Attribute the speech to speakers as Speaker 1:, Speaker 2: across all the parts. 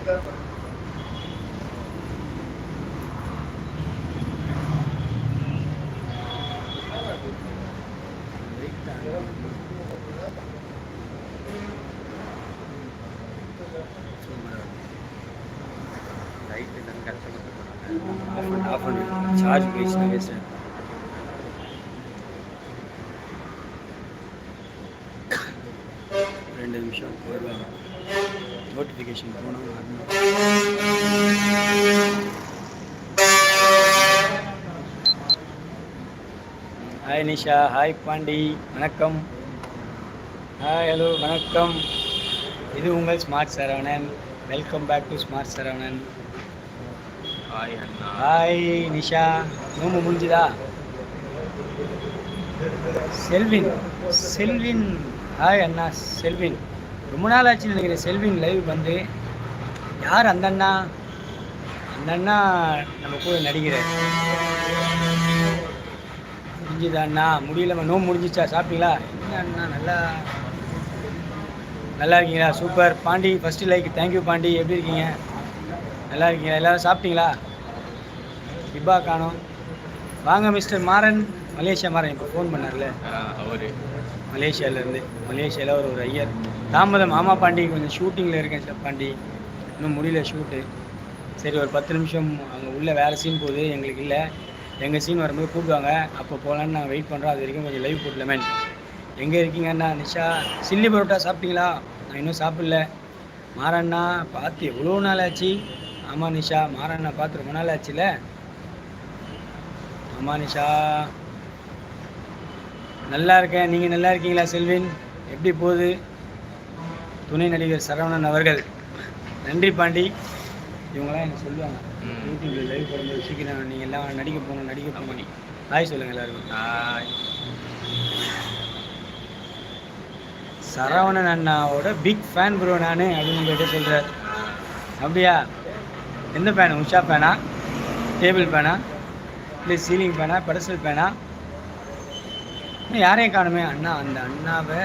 Speaker 1: charge बेचना वैसे రెండు నిమిషాలు నోటిఫికేషన్ పోవడం ஹாய் நிஷா ஹாய் பாண்டி வணக்கம் ஹாய் ஹலோ வணக்கம் இது உங்கள் smart Saravanan welcome back to smart Saravanan hi hi Nisha நோம்பு முடிஞ்சுதா செல்வின் செல்வின் ஹாய் அண்ணா செல்வின் ரொம்ப நாள் ஆச்சு நினைக்கிறேன் செல்வின் லைவ் வந்து யார் அந்த அண்ணா அந்த அண்ணா நம்ம கூட நடிகர் முடிஞ்சுதா அண்ணா முடியலம்மா நோம்பு முடிஞ்சிச்சா சாப்பிட்டீங்களா அண்ணா நல்லா நல்லா இருக்கீங்களா super Pandi first like thank you Pandi எப்படி இருக்கீங்க நல்லா இருக்கீங்களா எல்லோரும் சாப்பிட்டீங்களா இபா காணும் வாங்க மிஸ்டர் மாறன் மலேசியா மாறன் இப்போ
Speaker 2: ஃபோன் பண்ணார்ல அவர்
Speaker 1: மலேசியாவிலேருந்து மலேசியாவில் ஒரு ஒரு ஐயர் தாமதம் மாமா பாண்டி கொஞ்சம் ஷூட்டிங்கில் இருக்கேன் சார் பாண்டி இன்னும் முடியல ஷூட்டு சரி ஒரு பத்து நிமிஷம் அங்கே உள்ள வேறு சீன் போகுது எங்களுக்கு இல்லை எங்கள் சீன் வரும்போது கூப்பிடுவாங்க அப்போ போகலான்னு நாங்கள் வெயிட் பண்ணுறோம் அது வரைக்கும் கொஞ்சம் லைவ் போடல மேன் எங்கே இருக்கீங்கண்ணா நிஷா சில்லி பரோட்டா சாப்பிட்டீங்களா நான் இன்னும் சாப்பிடல மாறண்ணா பார்த்து எவ்வளோ நாள் ஆச்சு ஆமாம் நிஷா மாறண்ணா பார்த்து ரொம்ப நாள் ஆச்சுல ஆமாம் நிஷா நல்லா இருக்கேன் நீங்கள் நல்லா இருக்கீங்களா செல்வின் எப்படி போகுது துணை நடிகர் சரவணன் அவர்கள் நன்றி பாண்டி இவங்கெல்லாம் எனக்கு சொல்லுவாங்க யூடியூப்ல லைவ் போடும்போது சீக்கிரம் நீங்கள் எல்லாம் நடிக்க போகணும் நடிக்க போகணும் ஹாய் சொல்லுங்கள் எல்லாருக்கும் ஹாய் சரவணன் அண்ணாவோட பிக் ஃபேன் ப்ரோ நான் அப்படின்னு கேட்டு சொல்கிறார் அப்படியா எந்த ஃபேனு உஷா ஃபேனா டேபிள் ஃபேனா இல்லை சீலிங் ஃபேனா பெடசல் ஃபேனா யாரையும் காணுமே அண்ணா அந்த அண்ணாவை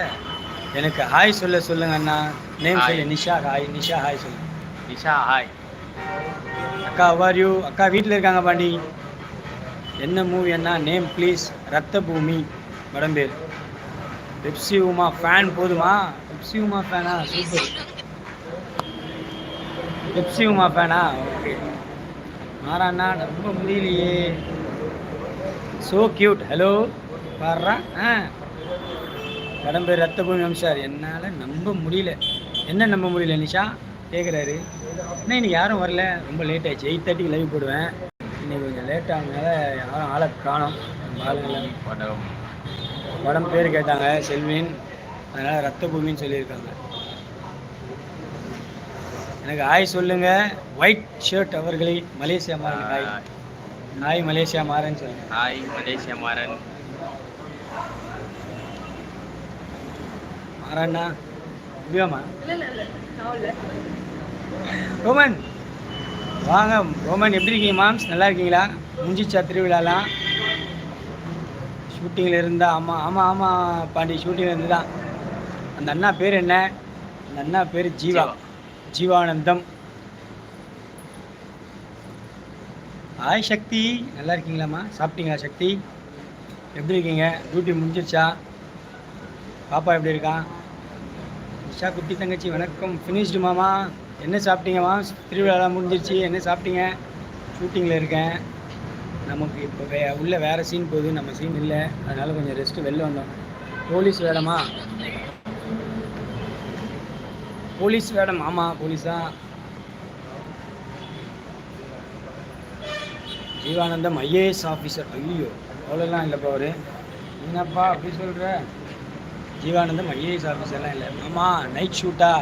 Speaker 1: எனக்கு ஹாய் சொல்ல சொல்லுங்க அண்ணா நேம் சொல்லு நிஷா ஹாய் நிஷா ஹாய் சொல்லுங்க நிஷா ஹாய் அக்கா அவாரியூ அக்கா வீட்டில் இருக்காங்க பாண்டி என்ன மூவி என்ன நேம் ப்ளீஸ் ரத்த பூமி மேடம் பேர் பெப்சி உமா ஃபேன் போதுமா பெப்சி உமா ஃபேனா சூப்பர் பெப்சி உமா ஃபேனா ஓகே மாறாண்ணா ரொம்ப முடியலையே ஸோ கியூட் ஹலோ பாடுறா ஆ படம் பேர் ரத்த பூமி அம்சார் என்னால் நம்ப முடியல என்ன நம்ப முடியல நிஷா கேட்குறாரு ஆனால் இன்னைக்கு யாரும் வரல ரொம்ப லேட் ஆயிடுச்சு எயிட் தேர்ட்டிக்கு லைவ் போடுவேன் இன்னைக்கு கொஞ்சம் லேட் ஆனதுனால யாரும் ஆளை காணும் படம் உடம்பு பேர் கேட்டாங்க செல்வின் அதனால் ரத்த பூமின்னு சொல்லியிருக்காங்க எனக்கு ஹாய் சொல்லுங்க ஒயிட் ஷர்ட் அவர்களை மலேசியா மாறன் ஆய் நாய் மலேசியா மாறன் சொல்லுங்க
Speaker 2: ஆய் மலேசியா மாறன்
Speaker 1: மாறண்ணா முடியாமா ரோமன் வாங்க ரோமன் எப்படி இருக்கீங்க மாம்ஸ் நல்லா இருக்கீங்களா முஞ்சிச்சா திருவிழாலாம் ஷூட்டிங்கில் இருந்தால் ஆமாம் ஆமாம் ஆமாம் பாண்டி ஷூட்டிங்கில் இருந்து தான் அந்த அண்ணா பேர் என்ன அந்த அண்ணா பேர் ஜீவா ஜீவானந்தம் ஹாய் சக்தி நல்லா இருக்கீங்களாம்மா சாப்பிட்டீங்களா சக்தி எப்படி இருக்கீங்க டியூட்டி முடிஞ்சிருச்சா பாப்பா எப்படி இருக்கான் குட்டி தங்கச்சி வணக்கம் ஃபினிஷ்டு மாமா என்ன சாப்பிட்டீங்கம்மா திருவிழாலாம் முடிஞ்சிருச்சு என்ன சாப்பிட்டீங்க ஷூட்டிங்கில் இருக்கேன் நமக்கு இப்போ வே உள்ளே வேறு சீன் போகுது நம்ம சீன் இல்லை அதனால் கொஞ்சம் ரெஸ்ட்டு வெளில வந்தோம் போலீஸ் வேடமா போலீஸ் வேடம் ஆமாம் போலீஸா ஜீவானந்தம் ஐஏஎஸ் ஆஃபீஸர் ஐயோ அவ்வளோலாம் இல்லைப்பா அவர் என்னப்பா அப்படி சொல்கிற ஜீவானந்தம் ஐஏஎஸ் ஆஃபீஸர்லாம் இல்லை ஆமாம் நைட் ஷூட்டா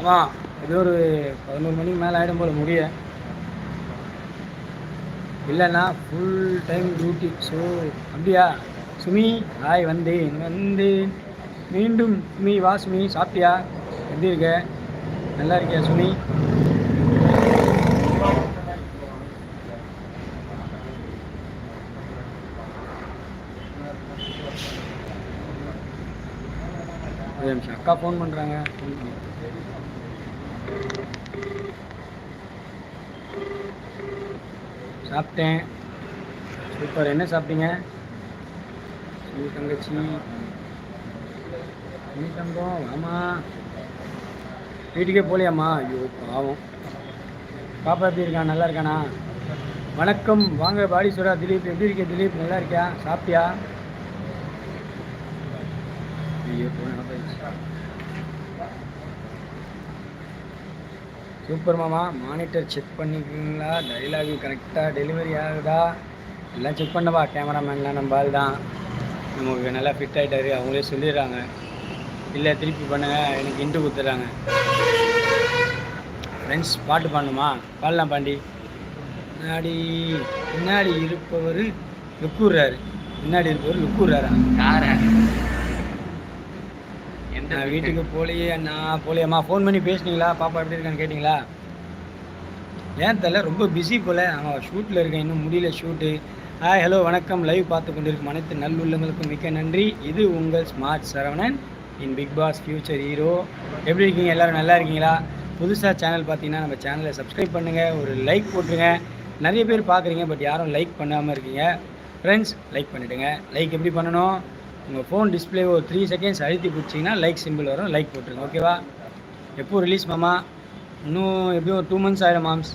Speaker 1: ஆமாம் ஏதோ ஒரு பதினோரு மணிக்கு மேலே ஆகிடும் போல் முடிய இல்லைண்ணா ஃபுல் டைம் டியூட்டி ஸோ அப்படியா சுமி ஹாய் வந்தேன் வந்தேன் மீண்டும் சுமி வா சுமி சாப்பிட்டியா எப்படி இருக்க நல்லா இருக்கியா சுமி அக்கா ஃபோன் பண்ணுறாங்க சாப்பிட்டேன் சூப்பர் என்ன சாப்பிட்டீங்க தங்கச்சி சரி தங்கம் ஆமாம் வீட்டுக்கே போலியாம்மா ஐயோ பாவம் பாப்பா எப்படி இருக்கான் நல்லா இருக்கானா வணக்கம் வாங்க பாடி பாடீஸ்வரா திலீப் எப்படி இருக்கேன் திலீப் நல்லா இருக்கியா சாப்பிட்டியா ஐயோ போனா போயிடுச்சு சூப்பர் மாமா மானிட்டர் செக் பண்ணிக்கிறீங்களா டைலாகு கரெக்டாக டெலிவரி ஆகுதா எல்லாம் செக் பண்ணவா கேமராமேன்லாம் நம்ம ஆள் தான் நமக்கு நல்லா ஃபிட் ஆகிட்டாரு அவங்களே சொல்லிடுறாங்க இல்லை திருப்பி பண்ணுங்கள் எனக்கு இன்ட்டு கொடுத்துட்றாங்க ஃப்ரெண்ட்ஸ் பாட்டு பாடணுமா பாடலாம் பாண்டி பின்னாடி பின்னாடி இருப்பவர் லுக்குறாரு பின்னாடி இருப்பவர் லுக்குறாரா யாரா நான் வீட்டுக்கு போலியே நான் போலியம்மா ஃபோன் பண்ணி பேசுனீங்களா பாப்பா எப்படி இருக்கான்னு கேட்டிங்களா ஏன் தெரியல ரொம்ப பிஸி போல் அவன் ஷூட்டில் இருக்கேன் இன்னும் முடியல ஷூட்டு ஆ ஹலோ வணக்கம் லைவ் பார்த்து கொண்டிருக்கும் அனைத்து நல்லுள்ளங்களுக்கும் மிக்க நன்றி இது உங்கள் smart Saravanan in big boss future hero எப்படி இருக்கீங்க எல்லோரும் நல்லா இருக்கீங்களா புதுசாக சேனல் பார்த்தீங்கன்னா நம்ம சேனலை சப்ஸ்கிரைப் பண்ணுங்கள் ஒரு லைக் போட்டுருங்க நிறைய பேர் பார்க்குறீங்க பட் யாரும் லைக் பண்ணாமல் இருக்கீங்க ஃப்ரெண்ட்ஸ் லைக் பண்ணிவிடுங்க லைக் எப்படி பண்ணணும் உங்கள் ஃபோன் டிஸ்பிளே ஒரு த்ரீ செகண்ட்ஸ் அழுத்தி பிடிச்சிங்கன்னா லைக் சிம்பிள் வரும் லைக் போட்டுருங்க ஓகேவா எப்போ ரிலீஸ் மாமா இன்னும் எப்படியும் ஒரு டூ மந்த்ஸ் ஆகிடும் மாம்ஸ்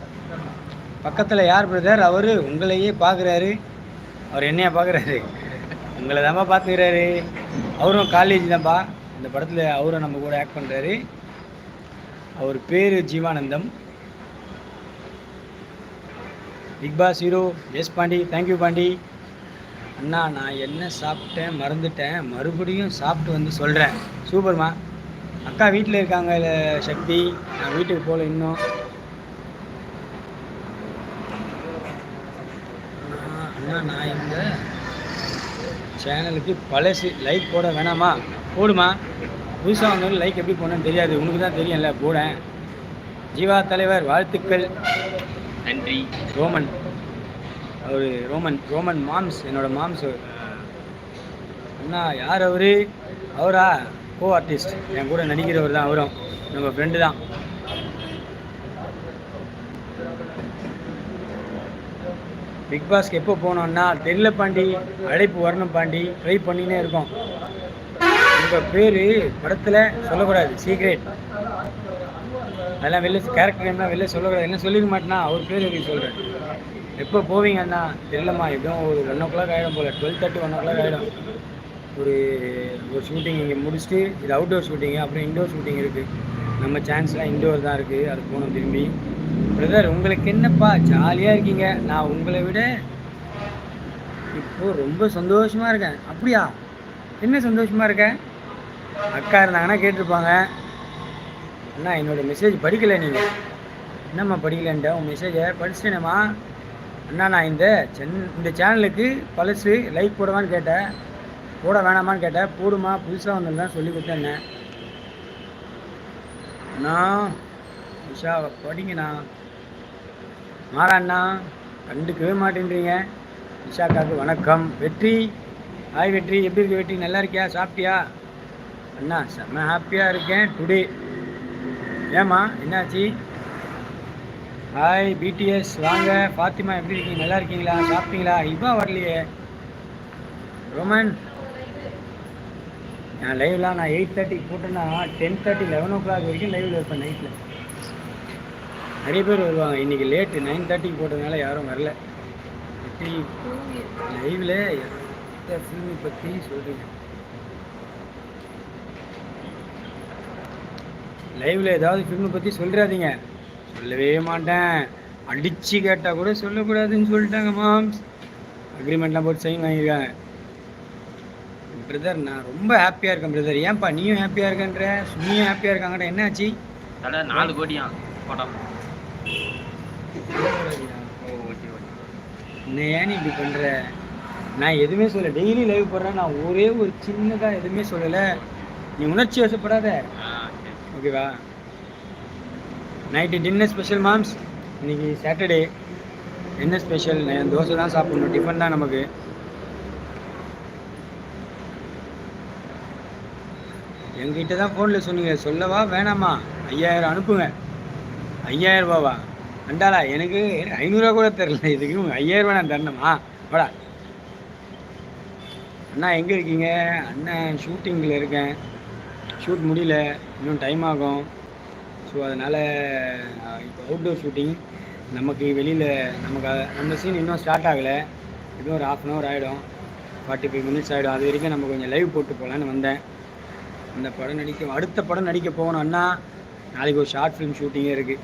Speaker 1: பக்கத்தில் யார் பிரதர் அவர் உங்களையே பார்க்குறாரு அவர் என்னையா பார்க்குறாரு உங்களை தான்ப்பா பார்த்துக்கிறாரு அவரும் காலேஜ் தான்ப்பா இந்த படத்தில் அவரும் நம்ம கூட ஆக்ட் பண்ணுறாரு அவர் பேர் Jeevanandham big boss hero S Pandi thank you Pandi அண்ணா நான் என்ன சாப்பிட்டேன் மறந்துட்டேன் மறுபடியும் சாப்பிட்டு வந்து சொல்கிறேன் சூப்பர்மா அக்கா வீட்டில் இருக்காங்க இல்லை சக்தி நான் வீட்டுக்கு போகல இன்னும் அண்ணா நான் இந்த சேனலுக்கு பழசு லைக் போட வேணாமா போடுமா புதுசாக வந்தாலும் லைக் எப்படி போடணும்னு தெரியாது உனக்கு தான் தெரியும்ல போடேன் ஜீவா தலைவர் வாழ்த்துக்கள் நன்றி ரோமன் அவர் ரோமன் ரோமன் மாம்ஸ் என்னோட மாம்ஸ் அண்ணா யார் அவர் அவரா கோ ஆர்டிஸ்ட் என் கூட நடிக்கிறவர் தான் அவரும் நம்ம ஃப்ரெண்டு தான் பிக் பாஸ்க்கு எப்போ போனோம்னா தெரியல பாண்டி அழைப்பு வரணும் பாண்டி ட்ரை பண்ணினே இருக்கோம் உங்கள் பேர் படத்தில் சொல்லக்கூடாது சீக்ரெட் அதெல்லாம் வெளில கேரக்டர் என்ன வெளில சொல்லக்கூடாது என்ன சொல்லிக்க மாட்டேன்னா அவர் பேர் எப்படி சொல்கிறேன் எப்போ அண்ணா தெரியலம்மா எப்படியும் ஒரு ஒன் ஓ கிளாக் ஆகிடும் போல் twelve thirty one o'clock ஆகிடும் ஒரு ஒரு ஷூட்டிங் இங்கே முடிச்சுட்டு இது அவுட்டோர் ஷூட்டிங்கு அப்புறம் இன்டோர் ஷூட்டிங் இருக்குது நம்ம சான்ஸ்லாம் இன்டோர் தான் இருக்குது அது போகணும் திரும்பி பிரதர் உங்களுக்கு என்னப்பா ஜாலியாக இருக்கீங்க நான் உங்களை விட இப்போது ரொம்ப சந்தோஷமாக இருக்கேன் அப்படியா என்ன சந்தோஷமாக இருக்கேன் அக்கா இருந்தாங்கன்னா கேட்டிருப்பாங்க அண்ணா என்னோடய மெசேஜ் படிக்கலை நீங்கள் என்னம்மா படிக்கலன்ட்ட உன் மெசேஜை படிச்சுட்டேனேம்மா அண்ணா நான் இந்த சென் இந்த சேனலுக்கு பழசு லைக் போடுவான்னு கேட்டேன் போட வேணாமான்னு கேட்டேன் போடுமா புதுசாக வந்திருந்தான் சொல்லி கொடுத்தேன் அண்ணா உஷா படிங்கண்ணா அண்ணா கண்டுக்கவே மாட்டேன்றீங்க உஷாக்காவுக்கு வணக்கம் வெற்றி ஹாய் வெற்றி எப்படி இருக்கு வெற்றி நல்லா இருக்கியா சாப்பிட்டியா அண்ணா செம்ம ஹாப்பியாக இருக்கேன் டுடே ஏம்மா என்னாச்சு ஹாய் பிடிஎஸ் வாங்க ஃபாத்திமா எப்படி இருக்கீங்க நல்லா இருக்கீங்களா சாப்பிட்டீங்களா இவ்வா வரலையே ரொமன் நான் லைவ்லாம் நான் எயிட் தேர்ட்டிக்கு போட்டேன்னா ten thirty eleven o'clock வரைக்கும் லைவில் இருப்பேன் நைட்டில் நிறைய பேர் வருவாங்க இன்றைக்கி லேட்டு நைன் தேர்ட்டிக்கு போட்டதுனால யாரும் வரல எப்படி லைவில் எந்த ஃபில்மை பற்றி சொல்கிறீங்க லைவில் ஏதாவது ஃபிலிமை பற்றி சொல்கிறாதீங்க சொல்லவே மாட்டேன் அடித்து கேட்டால் கூட சொல்லக்கூடாதுன்னு சொல்லிட்டாங்க மாம் அக்ரிமெண்ட்லாம் போட்டு சைன் வாங்கியிருக்காங்க பிரதர் நான் ரொம்ப ஹாப்பியாக இருக்கேன் பிரதர் ஏன்ப்பா நீயும் ஹாப்பியாக இருக்கன்ற சும்மியும் ஹாப்பியாக இருக்காங்கடா என்னாச்சு
Speaker 2: தலை நாலு கோடியா படம்
Speaker 1: என்ன ஏன் இப்படி பண்ணுற நான் எதுவுமே சொல்லலை டெய்லி லைவ் போடுறேன் நான் ஒரே ஒரு சின்னதாக எதுவுமே சொல்லலை நீ உணர்ச்சி வசப்படாத ஓகேவா நைட்டு டின்னர் ஸ்பெஷல் மேம்ஸ் இன்றைக்கி சாட்டர்டே என்ன ஸ்பெஷல் தோசை தான் சாப்பிட்ணும் டிஃபன் தான் நமக்கு எங்கிட்ட தான் ஃபோனில் சொன்னீங்க சொல்லவா வேணாமா ஐயாயிரம் அனுப்புங்க ஐயாயிரம் ரூபாவா அண்டாளா எனக்கு ஐநூறுரூவா கூட தெரில இதுக்கு ஐயாயிரம் ரூபா நான் தரணுமா வாடா அண்ணா எங்கே இருக்கீங்க அண்ணன் ஷூட்டிங்கில் இருக்கேன் ஷூட் முடியல இன்னும் டைம் ஆகும் ஸோ அதனால் இப்போ அவுட்டோர் ஷூட்டிங் நமக்கு வெளியில் நமக்கு அந்த சீன் இன்னும் ஸ்டார்ட் ஆகலை இன்னும் ஒரு ஆஃப் அன் ஹவர் ஆகிடும் ஃபார்ட்டி ஃபைவ் மினிட்ஸ் ஆகிடும் அது வரைக்கும் நம்ம கொஞ்சம் லைவ் போட்டு போகலான்னு வந்தேன் இந்த படம் நடிக்க அடுத்த படம் நடிக்க போகணும்னா நாளைக்கு ஒரு ஷார்ட் ஃபிலிம் ஷூட்டிங்கே இருக்குது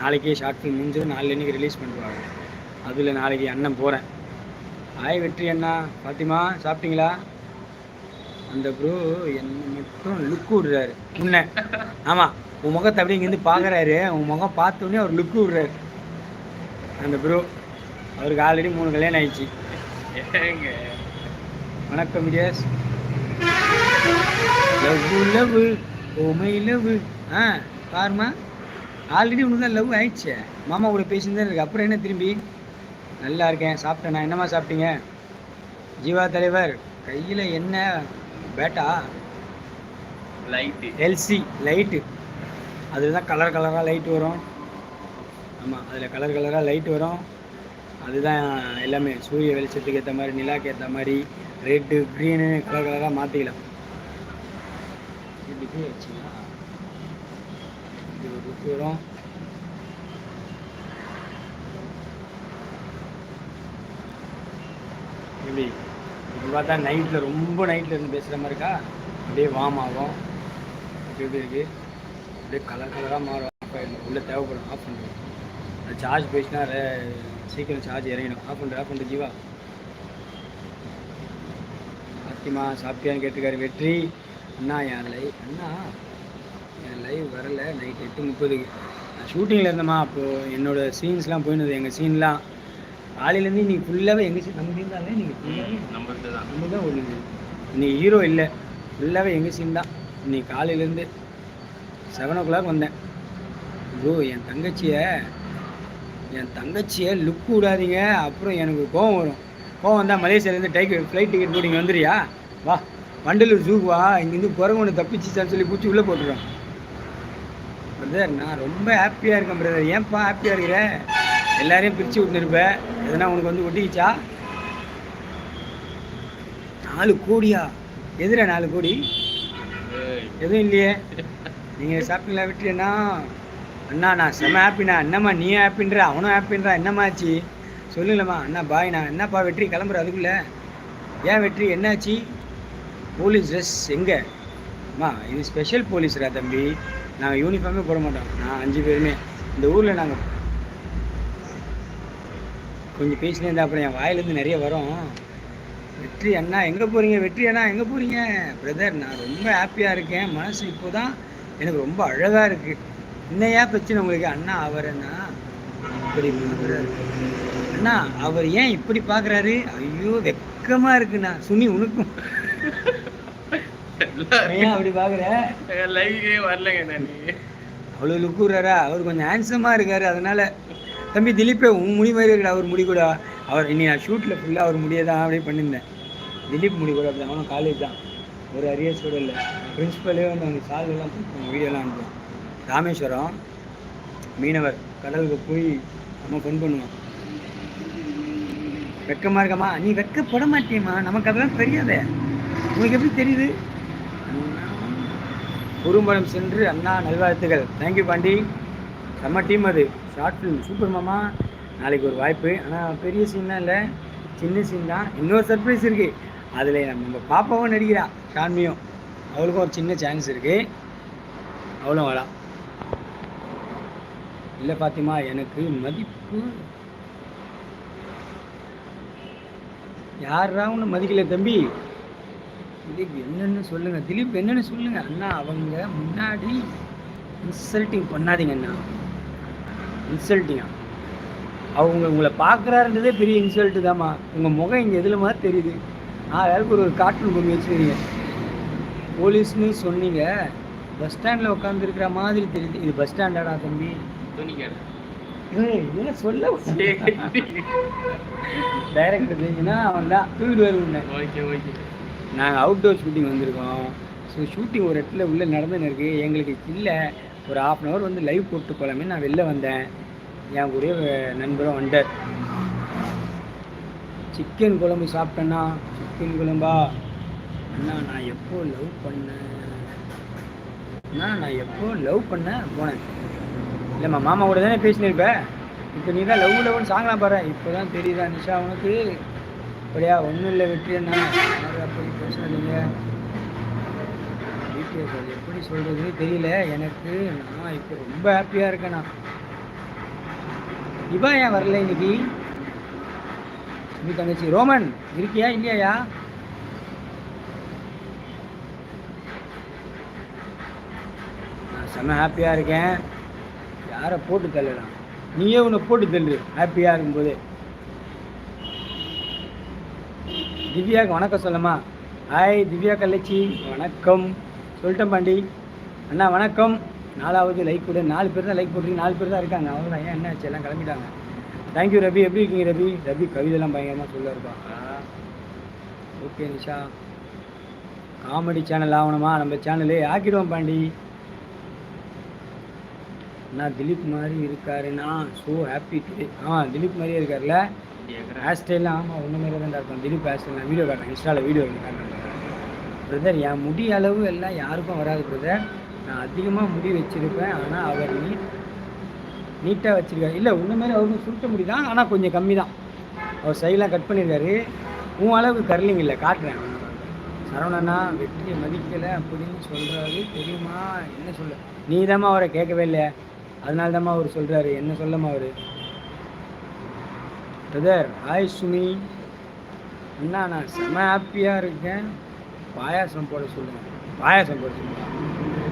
Speaker 1: நாளைக்கே ஷார்ட் ஃபிலிம் முடிஞ்சு நாலு ரிலீஸ் பண்ணுவாங்க அதில் நாளைக்கு அண்ணன் போகிறேன் ஆய் வெற்றி அண்ணா பாத்திமா சாப்பிட்டீங்களா அந்த ப்ரோ என்னை மட்டும் லுக் விடுறாரு முன்ன ஆமாம் உன் முகத்தை அப்படியே இங்கேருந்து பார்க்குறாரு உன் முகம் பார்த்தோன்னே அவர் லுக்கு விடுறாரு அந்த ப்ரோ அவருக்கு ஆல்ரெடி மூணு கல்யாணம் ஆயிடுச்சு வணக்கம் விடியாஸ் லவ் லவ்வு ஓமை லவ் ஆ பாருமா ஆல்ரெடி உனக்கு தான் லவ் ஆயிடுச்சு மாமா கூட பேசிட்டு தான் இருக்கு அப்புறம் என்ன திரும்பி நல்லா இருக்கேன் நான் என்னம்மா சாப்பிட்டீங்க ஜீவா தலைவர் கையில் என்ன பேட்டா லைட்டு எல்சி லைட்டு அதுதான் கலர் கலராக லைட் வரும் ஆமாம் அதில் கலர் கலராக லைட் வரும் அதுதான் எல்லாமே சூரிய வெளிச்சத்துக்கு ஏற்ற மாதிரி நிலாக்கு ஏற்ற மாதிரி ரெட்டு க்ரீனு கலர் கலராக மாற்றிக்கலாம் இப்படி வச்சுக்கலாம் இது வரும் இப்படி இப்போ பார்த்தா நைட்டில் ரொம்ப நைட்டில் இருந்து பேசுகிற மாதிரி இருக்கா அப்படியே வாம் ஆகும் இப்படி எப்படி இருக்குது அப்படியே கலர் கலராக மாறும் ஆஃப் ஆகிடும் உள்ளே தேவைப்படும் ஆஃப் பண்ணுறோம் அது சார்ஜ் போயிடுச்சுன்னா சீக்கிரம் சார்ஜ் இறங்கிடும் ஆஃப் பண்ணுற ஆஃப் பண்ணுற ஜீவா சத்தியமா சாப்பிட்டியான்னு கேட்டுக்காரு வெற்றி அண்ணா என் லைவ் அண்ணா என் லைவ் வரலை நைட் எட்டு முப்பதுக்கு நான் ஷூட்டிங்கில் இருந்தேம்மா அப்போது என்னோடய சீன்ஸ்லாம் போயிருந்தது எங்கள் சீன்லாம் காலையிலேருந்து இன்றைக்கி ஃபுல்லாகவே எங்கள் சீன் நம்ம இருந்தாலே நீங்கள் ஃபுல்லாக நம்ம தான் ஒன்று இன்னைக்கு ஹீரோ இல்லை ஃபுல்லாகவே எங்கள் சீன் தான் இன்றைக்கி காலையிலேருந்து செவன் ஓ கிளாக் வந்தேன் ப்ரோ என் தங்கச்சியை என் தங்கச்சியை லுக் விடாதீங்க அப்புறம் எனக்கு கோவம் வரும் கோவம் வந்தால் மலேசியாலேருந்து டைக்கு ஃப்ளைட் டிக்கெட் போட்டிங்க வந்துடுறியா வா வண்டலூர் ஜூக்கு வா இங்கேருந்து குரங்கு ஒன்று தப்பிச்சுச்சான்னு சொல்லி பூச்சி உள்ளே போட்டுருவேன் பிரதர் நான் ரொம்ப ஹாப்பியாக இருக்கேன் பிரதர் ஏன்ப்பா ஹாப்பியாக இருக்கிற எல்லாரையும் பிரித்து விட்டுருப்பேன் எதனா உனக்கு வந்து ஒட்டிக்கிச்சா நாலு கோடியா எதிர நாலு கோடி எதுவும் இல்லையே நீங்கள் சாப்பிட்டீங்களா விட்டுனா அண்ணா நான் செம்ம ஹாப்பிண்ணா என்னம்மா நீ ஹாப்பின்ற அவனும் ஹாப்பின்றா என்னம்மாச்சு சொல்லுங்களம்மா அண்ணா பாய் நான் என்னப்பா வெற்றி கிளம்புற அதுக்குள்ளே ஏன் வெற்றி என்னாச்சு போலீஸ் ட்ரெஸ் எங்கே அம்மா இது ஸ்பெஷல் போலீஸ்ரா தம்பி நாங்கள் யூனிஃபார்மே போட மாட்டோம் நான் அஞ்சு பேருமே இந்த ஊரில் நாங்கள் கொஞ்சம் பேசினே இருந்தால் அப்புறம் என் வாயிலேருந்து நிறைய வரும் வெற்றி அண்ணா எங்கே போகிறீங்க வெற்றி அண்ணா எங்கே போகிறீங்க பிரதர் நான் ரொம்ப ஹாப்பியாக இருக்கேன் மனசு இப்போ தான் எனக்கு ரொம்ப அழகாக இருக்கு என்னையா பிரச்சனை உங்களுக்கு அண்ணா அவரன்னா இப்படி பார்க்குறாரு அண்ணா அவர் ஏன் இப்படி பார்க்குறாரு ஐயோ வெக்கமாக இருக்குண்ணா சுனி உனக்கும் ஏன் அப்படி பார்க்குற லைவே அவ்வளோ லுக்குறாரா அவர் கொஞ்சம் ஹேண்ட்ஸமாக இருக்காரு அதனால தம்பி திலீப்பே உன் முடி மாதிரி இருக்கா அவர் முடி கூட அவர் இன்னி நான் ஷூட்டில் ஃபுல்லாக அவர் முடியதான் அப்படியே பண்ணியிருந்தேன் திலீப் முடி கூட அப்படி அவனும் காலேஜ் தான் ஒரு அரிய சூழல் பிரின்ஸிபலே வந்து அவங்க சாலையெல்லாம் கொடுத்தாங்க வீடியோலாம் அனுப்புவோம் ராமேஸ்வரம் மீனவர் கடலுக்கு போய் நம்ம ஃபோன் பண்ணுவோம் வெக்கமாக இருக்கம்மா நீ வெக்கப்பட மாட்டியம்மா நமக்கு அதெல்லாம் தெரியாதே உங்களுக்கு எப்படி தெரியுது குறும்படம் சென்று அண்ணா நல்வாழ்த்துக்கள் தேங்க்யூ பாண்டி நம்ம டீம் அது ஷார்ட் ஃபிலிம் சூப்பர் மாமா நாளைக்கு ஒரு வாய்ப்பு ஆனால் பெரிய சீன்லாம் இல்லை சின்ன சீன் தான் இன்னொரு சர்ப்ரைஸ் இருக்குது அதில் நம்ம பாப்பாவும் நடிக்கிறா ஷான்மியும் அவளுக்கும் ஒரு சின்ன சான்ஸ் இருக்குது அவளும் வரா இல்லை பாத்தீமா எனக்கு மதிப்பு யாரா ஒன்று மதிக்கல தம்பி திலீப் என்னென்னு சொல்லுங்கள் திலீப் என்னென்னு சொல்லுங்கள் அண்ணா அவங்க முன்னாடி இன்சல்ட்டிங் பண்ணாதீங்க அண்ணா இன்சல்ட்டிங்கா அவங்க உங்களை பார்க்குறாருன்றதே பெரிய இன்சல்ட்டு தாம்மா உங்கள் முகம் இங்கே மாதிரி தெரியுது நான் வேலைக்கு ஒரு கார்ட்டூன் பொம்மை வச்சுருக்கீங்க போலீஸ்னு சொன்னீங்க பஸ் ஸ்டாண்டில் உட்காந்துருக்கிற மாதிரி தெரியுது இது பஸ் ஸ்டாண்டாடா தம்பி என்ன சொல்ல டைரக்ட் தெரிஞ்சுன்னா அவன் தான் ஓகே ஓகே நாங்கள் அவுட்டோர் ஷூட்டிங் வந்திருக்கோம் ஸோ ஷூட்டிங் ஒரு இடத்துல உள்ளே நடந்துன்னு இருக்குது எங்களுக்கு இல்லை ஒரு ஆஃப் அன் ஹவர் வந்து லைவ் போட்டு போகலாமே நான் வெளில வந்தேன் என் கூட நண்பரும் வண்டர் சிக்கன் குழம்பு சாப்பிட்டேன்னா குலம்பா அண்ணா நான் எப்போ லவ் பண்ணேன் அண்ணா நான் எப்போ லவ் பண்ண போனேன் இல்லைம்மா மாமா கூட தானே பேசினிருப்பேன் இப்போ நீ தான் லவ் லவ்னு சாங்கலாம் பாரு இப்போ தான் தெரியுதா நிஷா உனக்கு அப்படியா ஒன்றும் இல்லை வெற்றி என்ன அப்படி பேசுறீங்க டீட்டெயில்ஸ் எப்படி சொல்கிறதுன்னு தெரியல எனக்கு நான் இப்போ ரொம்ப ஹாப்பியாக இருக்கேண்ணா இவன் ஏன் வரல இன்னைக்கு அப்படி தங்கச்சி ரோமன் இருக்கியா இல்லையா நான் செம்ம ஹாப்பியாக இருக்கேன் யாரை போட்டு தள்ளலாம் நீயே உன்னை போட்டு தள்ளு ஹாப்பியாக இருக்கும்போது திவ்யா வணக்கம் சொல்லம்மா ஹாய் திவ்யா கல்லச்சி வணக்கம் சொல்லிட்டேன் பாண்டி அண்ணா வணக்கம் நாலாவது லைக் போடு நாலு பேர் தான் லைக் போட்டுருக்கு நாலு பேர் தான் இருக்காங்க அவங்க ஏன் என்ன ஆச்சு எல்லாம் கிளம்பிட்டாங்க தேங்க்யூ ரவி எப்படி இருக்கீங்க ரவி ரவி கவிதைலாம் பயங்கரமாக சொல்ல இருப்பாங்க ஓகே நிஷா காமெடி சேனல் ஆகணுமா நம்ம சேனலே ஆக்கிடுவோம் பாண்டி நான் திலீப் மாதிரி இருக்காருன்னா ஸோ ஹாப்பி டுடே ஆ திலீப் மாதிரியே இருக்கார்ல ஹேர்ஸ்டைலாம் ஆமாம் ஒன்று மாதிரி தான் இருக்கும் திலீப் ஹேர்ஸ்டைல் நான் வீடியோ காட்டுறேன் இன்ஸ்டாவில் வீடியோ காட்டுறேன் பிரதர் என் முடி அளவு எல்லாம் யாருக்கும் வராது பிரதர் நான் அதிகமாக முடி வச்சுருப்பேன் ஆனால் அவர் நீட்டாக வச்சுருக்காரு இல்லை இன்னும் மாதிரி அவருக்கும் சுருட்ட முடியுதான் ஆனால் கொஞ்சம் கம்மி தான் அவர் சைடெலாம் கட் பண்ணியிருக்காரு உன் அளவுக்கு கர்லிங் இல்லை காட்டுறேன் சரவணனா வெற்றியை மதிக்கலை அப்படின்னு சொல்கிறாரு தெரியுமா என்ன சொல்ல நீ தாம்மா அவரை கேட்கவே இல்லை அதனால தாம்மா அவர் சொல்கிறாரு என்ன சொல்லம்மா அவர் பிரதர் ஹாய் சுமி அண்ணா நான் செம ஹாப்பியாக இருக்கேன் பாயாசம் போட சொல்லுங்கள் பாயாசம் போட சொல்லுங்கள்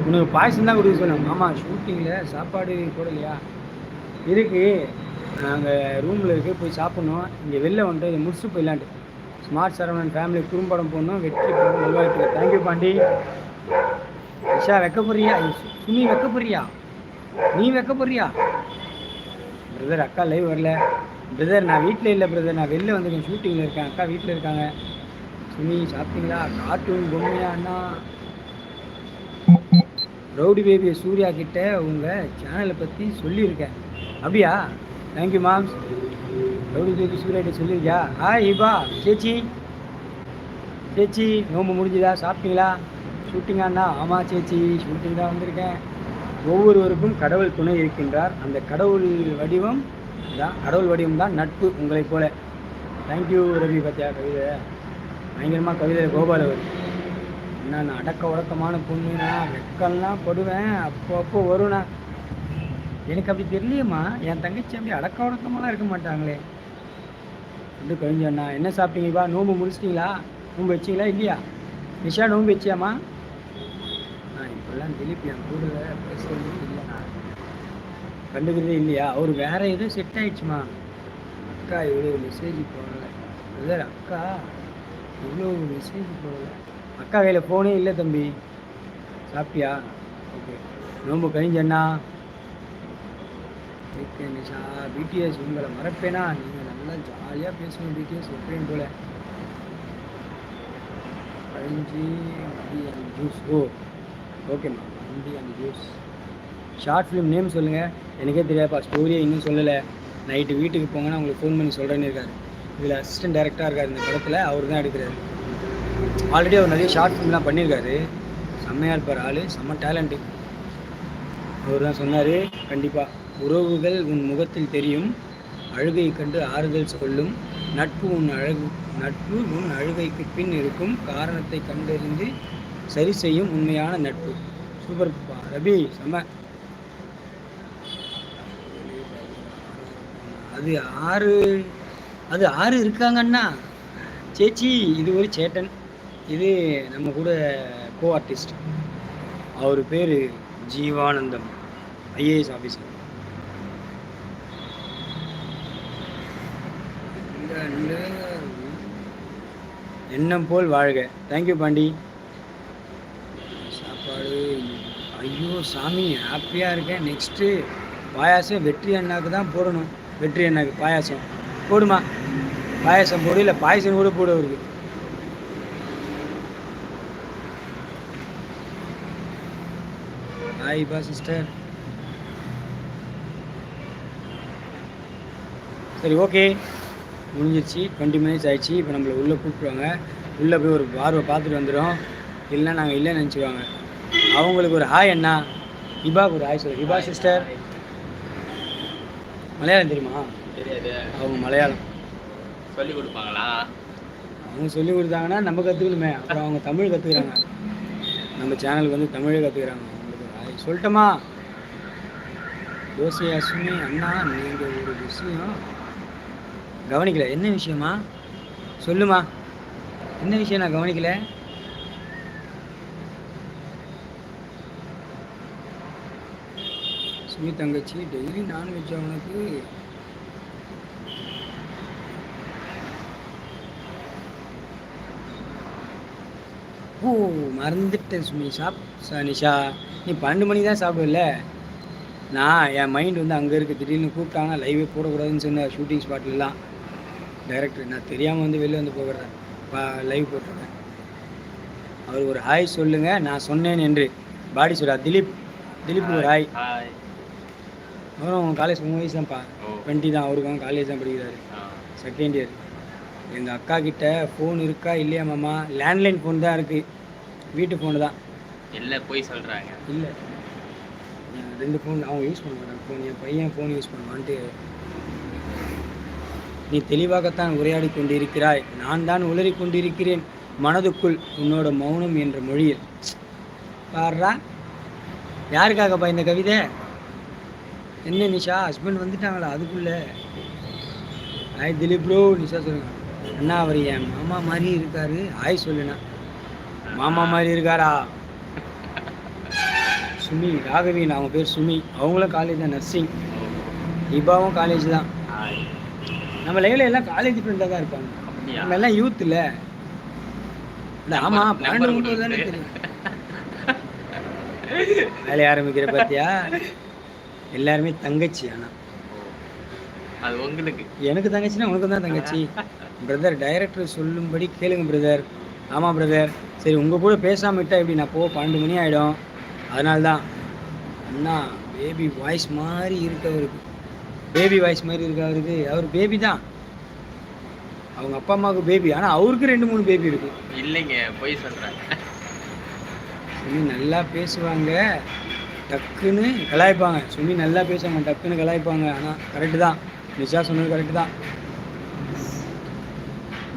Speaker 1: உனக்கு பாயசம் தான் கொடுக்க சொன்னேன் ஆமாம் ஷூட்டிங்கில் சாப்பாடு போடலையா இருக்குது நாங்கள் ரூமில் இருக்க போய் சாப்பிட்ணும் இங்கே வெளில வந்துட்டு இதை முடிச்சுட்டு போயிடலான்ட்டு ஸ்மார்ட் சரவணன் ஃபேமிலி குறும்படம் போகணும் வெற்றி போகணும் நல்வாய்ப்பு தேங்க்யூ பாண்டி விஷா வைக்க போறியா சுமி வைக்க போறியா நீ வைக்க போறியா பிரதர் அக்கா லைவ் வரல பிரதர் நான் வீட்டில் இல்லை பிரதர் நான் வெளில வந்துருக்கேன் ஷூட்டிங்கில் இருக்கேன் அக்கா வீட்டில் இருக்காங்க சுமி சாப்பிட்டீங்களா கார்ட்டூன் பொம்மையா அண்ணா ரவுடி பேபி சூர்யா கிட்ட உங்கள் சேனலை பற்றி சொல்லியிருக்கேன் அப்படியா தேங்க்யூ மாம்ஸ் ரவுடி பேபி சூர்யா கிட்ட சொல்லியிருக்கியா ஆ இபா சேச்சி சேச்சி நோம்பு முடிஞ்சுதா சாப்பிட்டீங்களா ஷூட்டிங்காண்ணா ஆமாம் சேச்சி ஷூட்டிங் தான் வந்திருக்கேன் ஒவ்வொருவருக்கும் கடவுள் துணை இருக்கின்றார் அந்த கடவுள் வடிவம் தான் கடவுள் வடிவம் தான் நட்பு உங்களைப் போல தேங்க்யூ ரவி பத்தியா கவிதை பயங்கரமாக கவிதை கோபால் அவர் என்ன நான் அடக்க உடக்கமான பொண்ணுனா வெக்கம்லாம் படுவேன் அப்போ அப்போ வரும்ண்ணா எனக்கு அப்படி தெரியலையம்மா என் தங்கச்சி அப்படி அடக்க உடக்கமாலாம் இருக்க மாட்டாங்களே வந்து கழிஞ்சோண்ணா என்ன சாப்பிட்டீங்கப்பா நோம்பு முடிச்சிட்டிங்களா நோம்பு வச்சிங்களா இல்லையா நிஷா நோம்பு வச்சியாம்மா நான் இப்பெல்லாம் திலீப் என் கூட பேசுறது கண்டுக்கிறதே இல்லையா அவர் வேறு எதுவும் செட் ஆயிடுச்சுமா அக்கா இவ்வளோ மெசேஜ் போடலை இல்லை அக்கா இவ்வளோ மெசேஜ் போடலை அக்கா கையில் ஃபோனே இல்லை தம்பி சாப்பிட்டியா ஓகே நோம்பு கழிஞ்சண்ணா ஓகே நிஷா பிடிஎஸ் உங்களை மறப்பேனா நீங்கள் நல்லா ஜாலியாக பேசணும் பிடிஎஸ் எப்படின்னு போல கழிஞ்சி மண்டி அண்ட் ஜூஸ் ஓ ஓகேம்மா mandi and juice short film name சொல்லுங்கள் எனக்கே தெரியாதுப்பா ஸ்டோரியை இன்னும் சொல்லலை நைட்டு வீட்டுக்கு போங்கன்னா உங்களுக்கு ஃபோன் பண்ணி சொல்கிறேன்னு இருக்காரு இதில் அசிஸ்டன்ட் டேரக்டராக இருக்கார் இந்த படத்தில் அவர் தான் எடுக்கிறாரு ஆல்ரெடி அவர் நிறைய ஷார்ட் ஃபிலிம்லாம் பண்ணியிருக்காரு செம்மையாக இருப்பார் ஆள் செம்ம டேலண்ட்டு அவர் தான் சொன்னார் கண்டிப்பாக உறவுகள் உன் முகத்தில் தெரியும் அழுகை கண்டு ஆறுதல் சொல்லும் நட்பு உன் அழகு நட்பு உன் அழுகைக்கு பின் இருக்கும் காரணத்தை கண்டறிந்து சரி செய்யும் உண்மையான நட்பு சூப்பர் ரபி செம்ம அது ஆறு அது ஆறு இருக்காங்கன்னா சேச்சி இது ஒரு சேட்டன் இது நம்ம கூட கோ ஆர்டிஸ்ட் அவர் பேர் ஜீவானந்தம் ஐஏஎஸ் ஆஃபீஸர் எண்ணம் போல் வாழ்க தேங்க்யூ பாண்டி சாப்பாடு ஐயோ சாமி ஹாப்பியாக இருக்கேன் நெக்ஸ்ட்டு பாயாசம் வெற்றி அண்ணாக்கு தான் போடணும் வெற்றி அண்ணாக்கு பாயாசம் போடுமா பாயாசம் போடு இல்லை பாயசம் கூட போட இருக்குது சாயிபா சிஸ்டர் சரி ஓகே முடிஞ்சிருச்சு டுவெண்ட்டி மினிட்ஸ் ஆயிடுச்சு இப்போ நம்மளை உள்ளே கூப்பிடுவாங்க உள்ளே போய் ஒரு பார்வை பார்த்துட்டு வந்துடும் இல்லைன்னா நாங்கள் இல்லைன்னு நினச்சிக்குவாங்க அவங்களுக்கு ஒரு ஹாய் என்ன இபாக்கு ஒரு ஹாய் சொல்லு இபா சிஸ்டர் மலையாளம் தெரியுமா தெரியாது அவங்க மலையாளம்
Speaker 2: சொல்லி கொடுப்பாங்களா
Speaker 1: அவங்க சொல்லி கொடுத்தாங்கன்னா நம்ம கற்றுக்கணுமே அப்புறம் அவங்க தமிழ் கற்றுக்குறாங்க நம்ம சேனலுக்கு வந்து தமிழே கற்றுக்குறாங்க சொல்லட்டுமா தோசை அஸ்வினி அண்ணா நீங்கள் ஒரு விஷயம் கவனிக்கல என்ன விஷயமா சொல்லுமா என்ன விஷயம் நான் கவனிக்கல சுமி தங்கச்சி டெய்லி நான்வெஜ் அவனுக்கு ஓ மறந்துட்டேன் சுமி சாப் நிஷா நீ பன்னெண்டு மணி தான் சாப்பிடல நான் என் மைண்ட் வந்து அங்கே இருக்குது திடீர்னு கூப்பிட்டாங்கன்னா லைவே போடக்கூடாதுன்னு சொன்னேன் ஷூட்டிங் ஸ்பாட்லலாம் டைரக்டர் நான் தெரியாமல் வந்து வெளில வந்து போகிறேன் பா லைவ் போட்டிருக்கேன் அவர் ஒரு ஹாய் சொல்லுங்கள் நான் சொன்னேன் என்று பாடி சொல்றா திலீப் திலீப் ஒரு ஹாய் அவரும் காலேஜ் மூணு வயசு தான்ப்பா டுவெண்ட்டி தான் அவருக்கும் காலேஜ் தான் படிக்கிறாரு செகண்ட் இயர் எங்கள் அக்கா கிட்ட ஃபோன் இருக்கா இல்லையா மாமா லேண்ட்லைன் ஃபோன் தான் இருக்குது வீட்டு ஃபோனு தான்
Speaker 2: இல்லை போய் சொல்கிறாங்க இல்லை
Speaker 1: ரெண்டு ஃபோன் அவங்க யூஸ் பண்ண மாட்டாங்க ஃபோன் என் பையன் ஃபோன் யூஸ் பண்ணுவான்ட்டு நீ தெளிவாகத்தான் உரையாடி கொண்டிருக்கிறாய் நான் தான் உளறி கொண்டிருக்கிறேன் மனதுக்குள் உன்னோட மௌனம் என்ற மொழியில் பாடுறா யாருக்காகப்பா இந்த கவிதை என்ன நிஷா ஹஸ்பண்ட் வந்துட்டாங்களா அதுக்குள்ளே ஐ திலீப் ப்ரோ நிஷா சொல்லுங்க அண்ணா அவர் என் மாமா மாதிரி இருக்காரு ஆய் சொல்லுண்ணா மாமா மாதிரி இருக்காரா சுமி ராகவின் அவங்க பேர் சுமி அவங்களும் காலேஜ் தான் நர்சிங் இப்பாவும் காலேஜ் தான் நம்ம லைவில் எல்லாம் காலேஜ் ஃப்ரெண்டாக தான் இருப்பாங்க நம்ம எல்லாம் யூத் இல்லை ஆமா பன்னெண்டு தானே தெரியும் வேலையை ஆரம்பிக்கிற பார்த்தியா எல்லாருமே தங்கச்சி ஆனால் அது உங்களுக்கு எனக்கு தங்கச்சின்னா உனக்கு தான் தங்கச்சி பிரதர் டைரக்டர் சொல்லும்படி கேளுங்க பிரதர் ஆமாம் பிரதர் சரி உங்கள் கூட பேசாமல் விட்டால் எப்படி நான் போக பன்னெண்டு மணி ஆகிடும் அதனால தான் அண்ணா பேபி வாய்ஸ் மாதிரி இருக்கு அவருக்கு பேபி வாய்ஸ் மாதிரி இருக்கு அவருக்கு அவர் பேபி தான் அவங்க அப்பா அம்மாவுக்கு பேபி ஆனால் அவருக்கு ரெண்டு மூணு பேபி இருக்கு
Speaker 2: இல்லைங்க போய் சொல்கிறாங்க
Speaker 1: சுமி நல்லா பேசுவாங்க டக்குன்னு கலாய்ப்பாங்க சுமி நல்லா பேசுவாங்க டக்குன்னு கலாய்ப்பாங்க ஆனால் கரெக்டு தான் நிஷா சொன்னது கரெக்டு தான்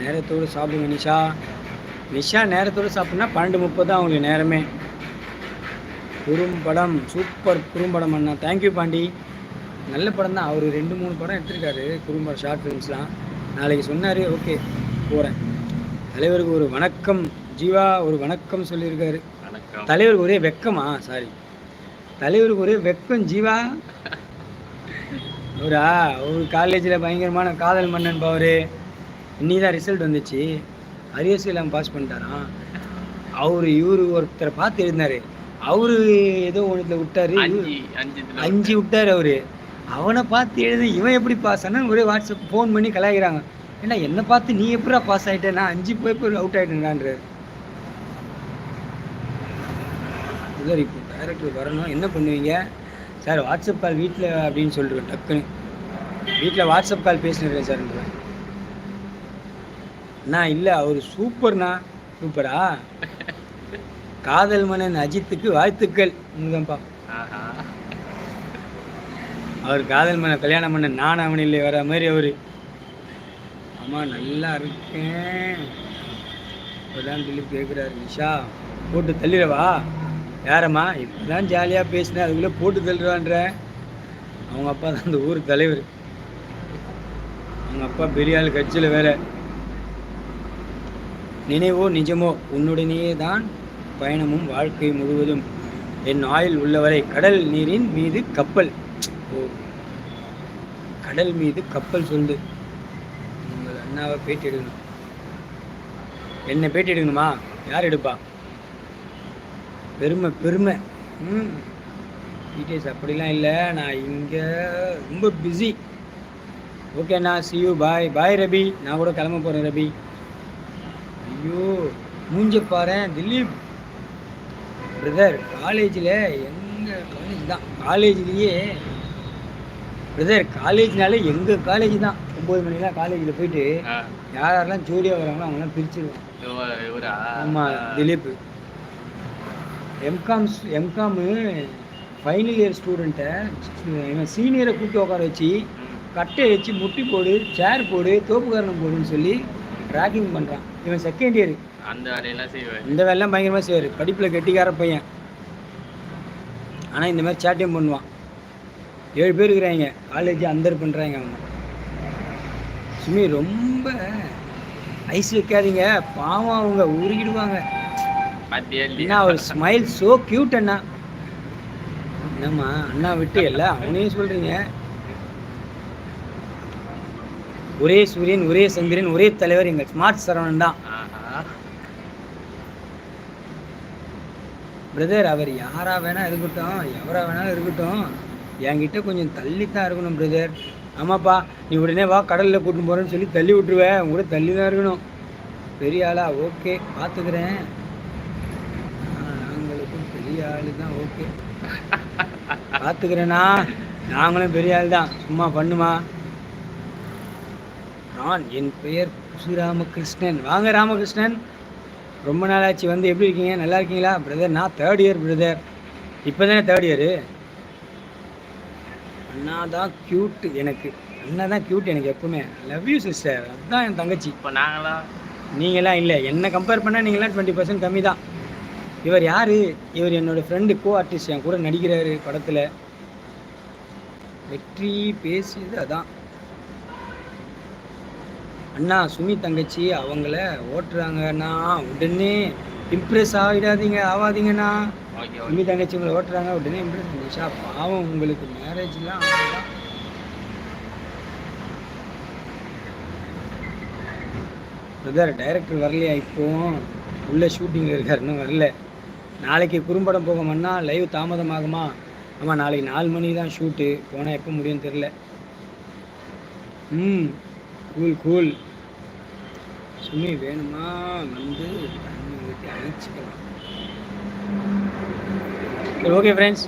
Speaker 1: நேரத்தோடு சாப்பிடுங்க நிஷா நிஷா நேரத்தோடு சாப்பிட்னா பன்னெண்டு முப்பது தான் அவங்களுக்கு நேரமே குறும்படம் சூப்பர் குறும்படம் அண்ணா தேங்க்யூ பாண்டி நல்ல படம் தான் அவர் ரெண்டு மூணு படம் எடுத்திருக்காரு குறும்படம் ஷார்ட் ஃபிலிம்ஸ்லாம் நாளைக்கு சொன்னார் ஓகே போகிறேன் தலைவருக்கு ஒரு வணக்கம் ஜீவா ஒரு வணக்கம் சொல்லியிருக்காரு தலைவருக்கு ஒரே வெக்கமா சாரி தலைவருக்கு ஒரே வெக்கம் ஜீவா அவரா ஒரு காலேஜில் பயங்கரமான காதல் மன்னன் பவரு இன்னி தான் ரிசல்ட் வந்துச்சு அரியர்ஸ் இல்லாமல் பாஸ் பண்ணிட்டாராம் அவர் இவர் ஒருத்தரை பார்த்து இருந்தார் அவர் ஏதோ ஒன்றுல விட்டாரு அஞ்சு விட்டார் அவர் அவனை பார்த்து எழுது இவன் எப்படி பாஸ் ஆனால் ஒரே வாட்ஸ்அப் ஃபோன் பண்ணி கலாய்க்கிறாங்க ஏன்னா என்னை பார்த்து நீ எப்படா பாஸ் ஆகிட்ட நான் அஞ்சு போய் அவுட் ஆகிட்டேன்டான்ற இப்போ டேரக்டர் வரணும் என்ன பண்ணுவீங்க சார் வாட்ஸ்அப் கால் வீட்டில் அப்படின்னு சொல்லிருக்கேன் டக்குன்னு வீட்டில் வாட்ஸ்அப் கால் பேசினிருக்கேன் சார் நான் இல்லை அவர் சூப்பர்ண்ணா சூப்பரா காதல் மனன் அஜித்துக்கு வாழ்த்துக்கள் உங்கப்பா அவர் காதல் மன கல்யாணம் பண்ண நான் அவன் இல்லை வர மாதிரி அவர் அம்மா நல்லா இருக்கேன் இப்போதான் சொல்லி கேட்குறாரு நிஷா போட்டு தள்ளிடவா யாரம்மா இப்போ தான் ஜாலியாக பேசினேன் அதுக்குள்ளே போட்டு தள்ளுறான்ற அவங்க அப்பா தான் அந்த ஊர் தலைவர் அவங்க அப்பா பெரிய ஆள் கட்சியில் வேற நினைவோ நிஜமோ உன்னுடனேயே தான் பயணமும் வாழ்க்கை முழுவதும் என் ஆயில் உள்ளவரை கடல் நீரின் மீது கப்பல் ஓ கடல் மீது கப்பல் சொல்லு உங்கள் அண்ணாவை பேட்டி எடுக்கணும் என்னை பேட்டி எடுக்கணுமா யார் எடுப்பா பெருமை பெருமை ம் டீடைல்ஸ் அப்படிலாம் இல்லை நான் இங்கே ரொம்ப பிஸி ஓகேண்ணா சியூ பாய் பாய் ரபி நான் கூட கிளம்ப போகிறேன் ரபி ஐயோ மூஞ்ச பாருன் திலீப் பிரதர் காலேஜில் எங்கள் காலேஜ் தான் காலேஜ்லேயே பிரதர் காலேஜ்னாலே எங்கள் காலேஜ் தான் ஒம்பது மணிக்கெலாம் காலேஜில் போயிட்டு யார் யாரெல்லாம் ஜோடியாக வராங்களோ அவங்களாம் பிரிச்சிருவோம் ஆமாம் Dileep M Com M Com final year ஸ்டூடெண்ட்டை இவன் சீனியரை கூப்பிட்டு உட்கார வச்சு கட்டை வச்சு முட்டி போடு சேர் போடு காரணம் போடுன்னு சொல்லி ராக்கிங் பண்ணுறான் இவன் செகண்ட் இயர் அந்த வேலையெல்லாம் செய்வார் இந்த வேலைலாம் பயங்கரமாக செய்வார் படிப்பில் கெட்டிக்கார பையன் ஆனால் இந்த மாதிரி சேட்டையும் பண்ணுவான் ஏழு பேர் இருக்கிறாங்க காலேஜ் அந்த பண்ணுறாங்க அவங்க சுமி ரொம்ப ஐஸ் வைக்காதீங்க பாவம் அவங்க உருகிடுவாங்க என்ன ஒரு ஸ்மைல் சோ கியூட் அண்ணா என்னம்மா அண்ணா விட்டு எல்லாம் அவனையும் சொல்றீங்க ஒரே சூரியன் ஒரே சந்திரன் ஒரே தலைவர் எங்கள் ஸ்மார்ட் சரவணன் தான் பிரதர் அவர் யாரா வேணா இருக்கட்டும் எவரா வேணாலும் இருக்கட்டும் என்கிட்ட கொஞ்சம் தள்ளித்தான் இருக்கணும் பிரதர் ஆமாப்பா நீ உடனே வா கடலில் கூட்டின்னு போறேன்னு சொல்லி தள்ளி விட்டுருவேன் உங்கள்கிட்ட தள்ளி தான் இருக்கணும் பெரிய ஆளா ஓகே பார்த்துக்கிறேன் ஆளு தான் ஓகே பார்த்துக்கிறேண்ணா நாங்களும் பெரிய ஆள் தான் சும்மா பண்ணுமா நான் என் பெயர் புசு ராமகிருஷ்ணன் வாங்க ராமகிருஷ்ணன் ரொம்ப நாளாச்சு வந்து எப்படி இருக்கீங்க நல்லா இருக்கீங்களா பிரதர் நான் தேர்ட் இயர் பிரதர் இப்போ தானே தேர்ட் இயரு அண்ணா தான் க்யூட் எனக்கு அண்ணா தான் க்யூட் எனக்கு எப்பவுமே லவ் யூ சிஸ்டர் அதுதான் என் தங்கச்சி இப்போ நாங்களாம் நீங்களாம் இல்லை என்ன கம்பேர் பண்ணால் நீங்களாம் டுவெண்ட்டி பர்சன்ட் கம்மி தான் இவர் யார் இவர் என்னோடய ஃப்ரெண்டு கோ ஆர்டிஸ்ட் என் கூட நடிக்கிறாரு படத்தில் வெற்றி பேசியது அதான் அண்ணா சுமி தங்கச்சி அவங்கள ஓட்டுறாங்கண்ணா உடனே இம்ப்ரெஸ் ஆகிடாதீங்க ஆகாதீங்கண்ணா சுமி தங்கச்சி உங்களை ஓட்டுறாங்க உடனே இம்ப்ரெஸ் பண்ணிச்சா பாவம் உங்களுக்கு மேரேஜ்லாம் பிரதர் டைரக்டர் வரலையா இப்போ உள்ள ஷூட்டிங்கில் இருக்காருன்னு வரல நாளைக்கு குறும்படம் போகமுன்னா லைவ் தாமதமாகுமா ஆமாம் நாளைக்கு நாலு மணி தான் ஷூட்டு போனால் எப்போ முடியும்னு தெரில ம் கூல் கூல் சுமி வேணுமா வந்து அழைச்சிக்கலாம் அழிச்சிக்கலாம் ஓகே ஃப்ரெண்ட்ஸ்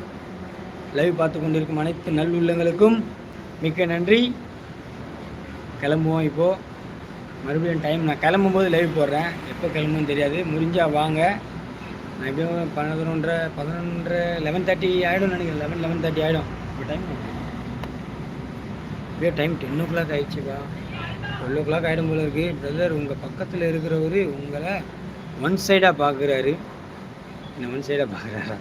Speaker 1: லைவ் பார்த்து கொண்டிருக்கும் அனைத்து நல்லுள்ளங்களுக்கும் மிக்க நன்றி கிளம்புவோம் இப்போது மறுபடியும் டைம் நான் கிளம்பும்போது லைவ் போடுறேன் எப்போ கிளம்புன்னு தெரியாது முடிஞ்சால் வாங்க நான் எப்படியும் பதினொன்றரை பதினொன்றரை லெவன் தேர்ட்டி ஆகிடும் நினைக்கிறேன் லெவன் லெவன் தேர்ட்டி ஆகிடும் இப்போ டைம் இப்படியே டைம் டென் ஓ கிளாக் ஆகிடுச்சுக்கா டுவெல் ஓ கிளாக் ஆகிடும் போல இருக்குது பிரதர் உங்கள் பக்கத்தில் இருக்கிறவர் உங்களை ஒன் சைடாக பார்க்குறாரு என்ன ஒன் சைடாக பார்க்குறாரா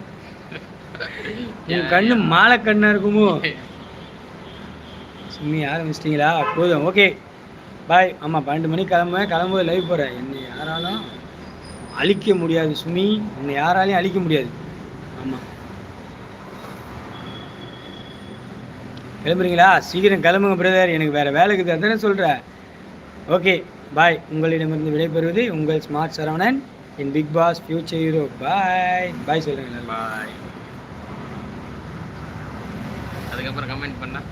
Speaker 1: என் கண்ணு மாலை கண்ணாக இருக்குமோ சும்மி ஆரம்பிச்சிட்டிங்களா போதும் ஓகே பாய் ஆமாம் பன்னெண்டு மணிக்கு கிளம்புவேன் கிளம்பும்போது லைவ் போகிறேன் என்னை யாராலும் அழிக்க முடியாது சுமி உன்னை யாராலையும் அழிக்க முடியாது ஆமாம் கிளம்புறீங்களா சீக்கிரம் கிளம்புங்க பிரதர் எனக்கு வேறு வேலைக்கு தானே சொல்கிறேன் ஓகே பாய் உங்களிடமிருந்து விடைபெறுவது உங்கள் ஸ்மார்ட் சரவணன் என் big boss future hero bye bye சொல்கிறேன் பாய் அதுக்கப்புறம் கமெண்ட் பண்ணால்